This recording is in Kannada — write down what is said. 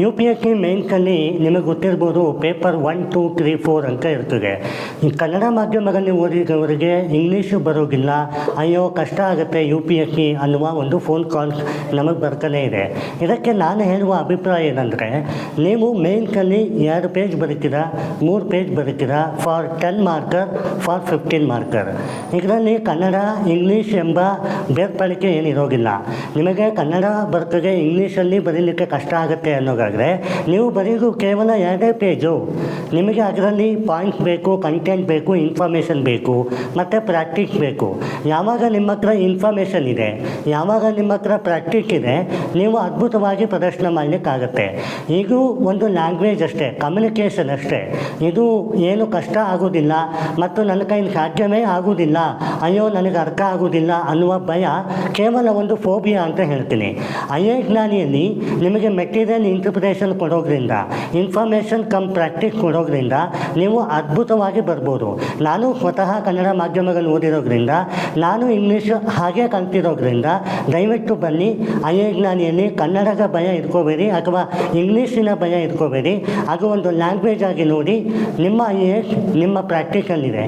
ಯು ಪಿ ಎಸ್ ಸಿ ಮೇನ್ಸಲ್ಲಿ ನಿಮಗೆ ಗೊತ್ತಿರ್ಬೋದು paper one, two, three, four ಅಂತ ಇರ್ತದೆ. ಕನ್ನಡ ಮಾಧ್ಯಮದಲ್ಲಿ ಓದಿದವರಿಗೆ ಇಂಗ್ಲೀಷು ಬರೋದಿಲ್ಲ ಅಯ್ಯೋ, ಕಷ್ಟ ಆಗುತ್ತೆ ಯು ಪಿ ಎಸ್ ಸಿ ಅನ್ನುವ ಒಂದು ಫೋನ್ ಕಾಲ್ಸ್ ನಮಗೆ ಬರ್ತಾನೆ ಇದೆ. ಇದಕ್ಕೆ ನಾನು ಹೇಳುವ ಅಭಿಪ್ರಾಯ ಏನಂದರೆ, ನೀವು ಮೇನ್ಸಲ್ಲಿ ಎರಡು ಪೇಜ್ ಬರೀತೀರಾ? ಮೂರು page ಬರೀತೀರಾ? For ten marker, for fifteen marker. ಇದರಲ್ಲಿ ಕನ್ನಡ, ಇಂಗ್ಲೀಷ್ ಎಂಬ ಬೇರ್ಪಡಿಕೆ ಏನಿರೋಗಿಲ್ಲ. ನಿಮಗೆ ಕನ್ನಡ ಬರ್ತದೆ ಇಂಗ್ಲೀಷಲ್ಲಿ ಬರೀಲಿಕ್ಕೆ ಕಷ್ಟ ಆಗುತ್ತೆ ಅನ್ನೋದಾದರೆ ನೀವು ಬರೆಯೋದು ಕೇವಲ ಎರಡೇ ಪೇಜು ನಿಮಗೆ ಅದರಲ್ಲಿ ಪಾಯಿಂಟ್ಸ್ ಬೇಕು ಕಂಟೆಂಟ್ ಬೇಕು ಇನ್ಫಾರ್ಮೇಷನ್ ಬೇಕು, ಮತ್ತು ಪ್ರಾಕ್ಟೀಸ್ ಬೇಕು. ಯಾವಾಗ ನಿಮ್ಮ ಹತ್ರ ಇನ್ಫಾರ್ಮೇಷನ್ ಇದೆ, ಯಾವಾಗ ನಿಮ್ಮ ಹತ್ರ ಪ್ರಾಕ್ಟೀಸ್ ಇದೆ, ನೀವು ಅದ್ಭುತವಾಗಿ ಪ್ರದರ್ಶನ ಮಾಡಲಿಕ್ಕಾಗತ್ತೆ. ಇದು ಒಂದು ಲ್ಯಾಂಗ್ವೇಜ್ ಅಷ್ಟೇ ಕಮ್ಯುನಿಕೇಷನ್ ಅಷ್ಟೇ. ಇದು ಏನು ಕಷ್ಟ ಆಗೋದಿಲ್ಲ ಮತ್ತು ನನ್ನ ಕೈಯಲ್ಲಿ ಸಾಧ್ಯವೇ ಆಗೋದಿಲ್ಲ, ಅಯ್ಯೋ ನನಗೆ ಅರ್ಥ ಆಗೋದಿಲ್ಲ ಅನ್ನುವ ಭಯ ಕೇವಲ ಒಂದು ಫೋಬಿಯಾ ಅಂತ ಹೇಳ್ತೀನಿ. ಎ ಜ್ಞಾನಿಯಲ್ಲಿ ನಿಮಗೆ ಮೆಟೀರಿಯಲ್ ಇಂಟರ್ಪ್ರಿಟೇಷನ್ ಕೊಡೋದ್ರಿಂದ ಇನ್ಫಾರ್ಮೇಷನ್ ಕಮ್ ಪ್ರಾಕ್ಟೀಸ್ ಕೊಡೋದ್ರಿಂದ ನೀವು ಅದ್ಭುತವಾಗಿ ಬರ್ಬೋದು. ನಾನು ಸ್ವತಃ ಕನ್ನಡ ಮಾಧ್ಯಮಗಳನ್ನು ಓದಿರೋದ್ರಿಂದ, ನಾನು ಇಂಗ್ಲೀಷ್ ಹಾಗೆ ಕಲ್ತಿರೋದ್ರಿಂದ, ದಯವಿಟ್ಟು ಬನ್ನಿ. ಐ ಎ ಜ್ಞಾನಿಯಲ್ಲಿ ಕನ್ನಡದ ಭಯ ಇಟ್ಕೋಬೇಡಿ ಅಥವಾ ಇಂಗ್ಲೀಷಿನ ಭಯ ಇಟ್ಕೋಬೇಡಿ. ಅದು ಒಂದು ಲ್ಯಾಂಗ್ವೇಜ್ ಆಗಿ ನೋಡಿ, ನಿಮ್ಮ ಐ ಎ ಎಸ್, ನಿಮ್ಮ ಪ್ರಾಕ್ಟಿಕಲ್ಲಿದೆ